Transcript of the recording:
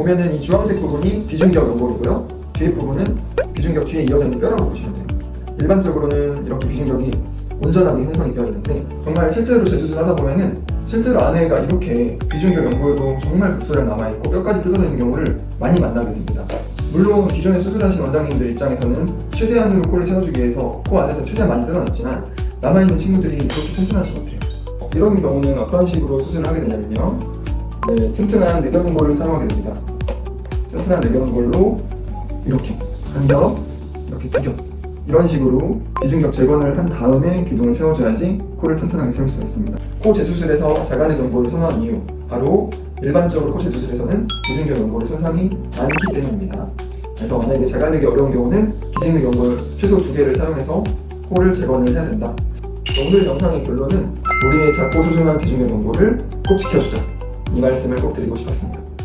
보면은 이 주황색 부분이 비중격 연골이고요. 뒤에 부분은 비중격 뒤에 이어져 있는 뼈라고 보시면 돼요. 일반적으로는 이렇게 비중격이 온전하게 형성이 되어 있는데 정말 실제로 재수술하다 보면은 실제로 안에가 이렇게 비중격 연골도 정말 극소량 남아있고 뼈까지 뜯어져 있는 경우를 많이 만나게 됩니다. 물론 기존에 수술하신 원장님들 입장에서는 최대한으로 코를 채워주기 위해서 코 안에서 최대한 많이 뜯어놨지만 남아있는 친구들이 그렇게 튼튼하지 못해요. 이런 경우는 어떤 식으로 수술을 하게 되냐면요. 네, 튼튼한 내경골을 사용하게 됩니다. 튼튼한 내경골로 이렇게 한 겹, 이렇게 두 겹. 이런 식으로 비중격 재건을 한 다음에 기둥을 세워줘야지 코를 튼튼하게 세울 수가 있습니다. 코 재수술에서 자간의 연골을 선호한 이유 바로 일반적으로 코 재수술에서는 비중격 연골의 손상이 많기 때문입니다. 그래서 만약에 재갈되기 어려운 경우는 기증력 연골 최소 두 개를 사용해서 코를 재건을 해야 된다. 오늘 영상의 결론은 우리의 작고 소중한 비중격 연골을 꼭 지켜주자 이 말씀을 꼭 드리고 싶었습니다.